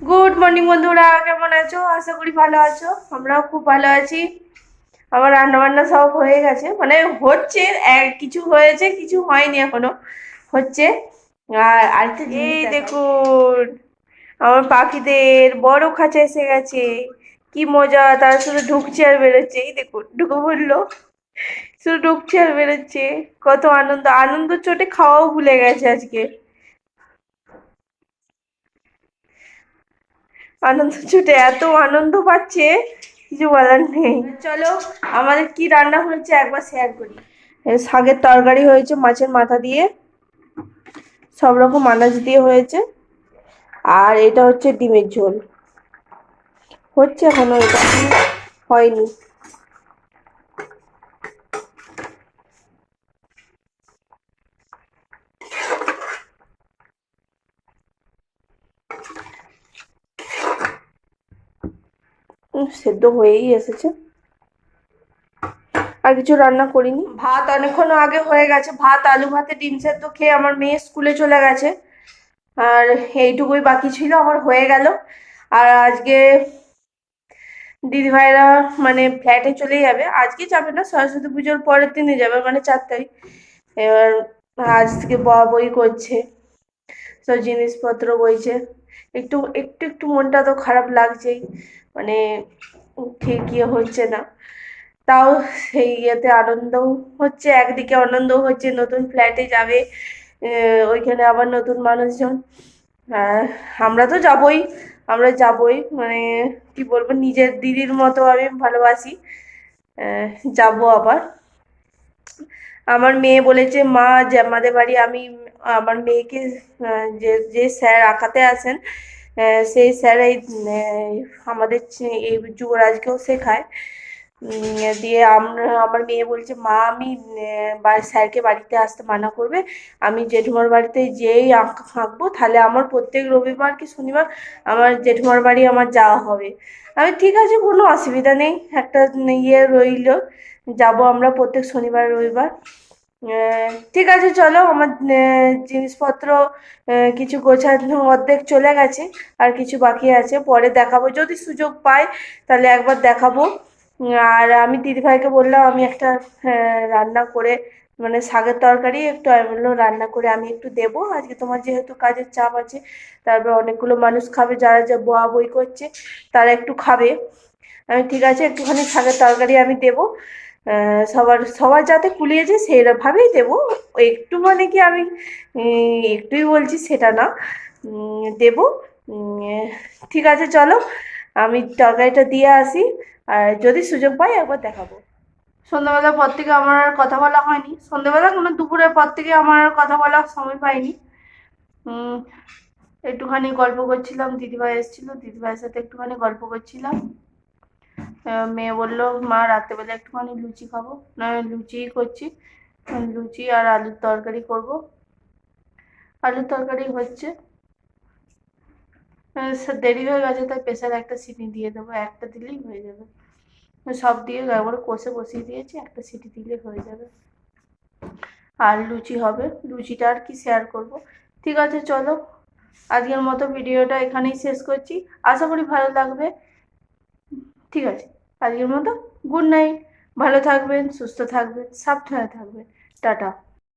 Good morning বন্ধুরা। কেমন আছো? আশা করি ভালো আছো। আমরাও খুব ভালো আছি। আমার রান্না বান্না সব হয়ে গেছে। মানে হচ্ছে কিছু হয়েছে কিছু হয়নি এখনও। হচ্ছে আর আরেকটা এই দেখুন আমার পাখিদের বড় খাঁচা এসে গেছে। কি মজা তারা শুধু ঢুকছে আর বেরোচ্ছে। এই দেখুন ঢুকে পড়ল। শুধু ঢুকছে আর বেরোচ্ছে। কত আনন্দ। আনন্দ চোটে খাওয়াও ভুলে গেছে আজকে। আনন্দ ছুটে এত আনন্দ পাচ্ছে কিছু বলার নেই। চলো আমাদের কি রান্না হয়েছে একবার শেয়ার করি। শাকের তরকারি হয়েছে মাছের মাথা দিয়ে সব রকম আনাজ দিয়ে হয়েছে। আর এটা হচ্ছে ডিমের ঝোল। হচ্ছে এখনও এটা হয়নি। সেদ্ধ হয়েই এসেছে। আর কিছু রান্না করিনি। ভাত অনেকক্ষণ আগে হয়ে গেছে। ভাত, আলু ভাতে, ডিম সেদ্ধ খেয়ে আমার মেয়ে স্কুলে চলে গেছে। আর এইটুকুই বাকি ছিল, আমার হয়ে গেল। আর আজকে দিদিভাইরা মানে ফ্ল্যাটে চলে যাবে। আজকে যাবে না, সরস্বতী পুজোর পরের দিনে যাবে মানে চার তারিখ। এবার আজকে বই করছে, সব জিনিসপত্র বইছে। একটু একটু একটু মনটা তো খারাপ লাগছেই। মানে ঠিক ইয়ে হচ্ছে না। তাও সেই ইয়েতে আনন্দও হচ্ছে, একদিকে আনন্দও হচ্ছে, নতুন ফ্ল্যাটে যাবে ওইখানে আবার নতুন মানুষজন। আর আমরা তো যাবই, আমরা যাবই মানে কি বলব, নিজের দিদির মতো আমি ভালোবাসি। যাব আবার। আমার মেয়ে বলেছে, মা, যে, আমাদের বাড়ি আমি, আমার মেয়েকে যে যে স্যার আঁকাতে আসেন সেই স্যার এই আমাদের এই যুবরাজকেও শেখায়। দিয়ে আমরা, আমার মেয়ে বলছে, মা, আমি স্যারকে বাড়িতে আসতে মানা করবে। আমি জেঠুমার বাড়িতে যেই আঁক আঁকবো, তাহলে আমার প্রত্যেক রবিবার কি শনিবার আমার জেঠুমার বাড়ি আমার যাওয়া হবে। আমি, ঠিক আছে, কোনো অসুবিধা নেই। একটা ইয়ে রইল। যাব আমরা প্রত্যেক শনিবার, রবিবার। ঠিক আছে, চলো, আমার জিনিসপত্র কিছু গোছানো অর্ধেক চলে গেছে, আর কিছু বাকি আছে, পরে দেখাবো। যদি সুযোগ পাই, তাহলে একবার দেখাবো। আর আমি দিদিভাইকে বললাম, আমি একটা রান্না করে মানে শাকের তরকারি একটু, আমি বললাম, রান্না করে আমি একটু দেবো। আজকে তোমার যেহেতু কাজের চাপ আছে, তারপর অনেকগুলো মানুষ খাবে, যারা যা বয়া বই করছে, তারা একটু খাবে। আমি ঠিক আছে, একটুখানি শাকের তরকারি আমি দেবো। সবার সবার যাতে কুলিয়ে যায় সেইভাবেই দেবো। একটু মানে কি আমি একটুই বলছি সেটা না। দেবো। ঠিক আছে, চলো। আমি তরকারিটা দিয়ে আসি। আর যদি সুযোগ পাই একবার দেখাবো। সন্ধ্যাবেলার পর থেকে আমার আর কথা বলা হয়নি। সন্ধ্যাবেলা কোনো, দুপুরের পর থেকে আমার আর কথা বলার সময় পাইনি। একটুখানি গল্প করছিলাম, দিদিভাই এসেছিল, দিদিভাইয়ের সাথে একটুখানি গল্প করছিলাম। মেয়ে বলল, মা, রাত্রেবেলা একটুখানি লুচি খাব। না, লুচিই করছি। লুচি আর আলুর তরকারি করব। আলুর তরকারি হচ্ছে। দেরি হয়ে গেছে, তাই প্রেসারে একটা সিটি দিয়ে দেবো। একটা দিলেই হয়ে যাবে। সব দিয়ে একবারে কষে বসিয়ে দিয়েছি, একটা সিটি দিলে হয়ে যাবে। আর লুচি হবে। লুচিটা আর কি শেয়ার করব। ঠিক আছে, চলো। আজকের মতো ভিডিওটা এখানেই শেষ করছি। আশা করি ভালো লাগবে। ঠিক আছে? আজকের মতো গুড নাইট ভালো থাকবেন সুস্থ থাকবেন সাবধানে থাকবেন। টাটা।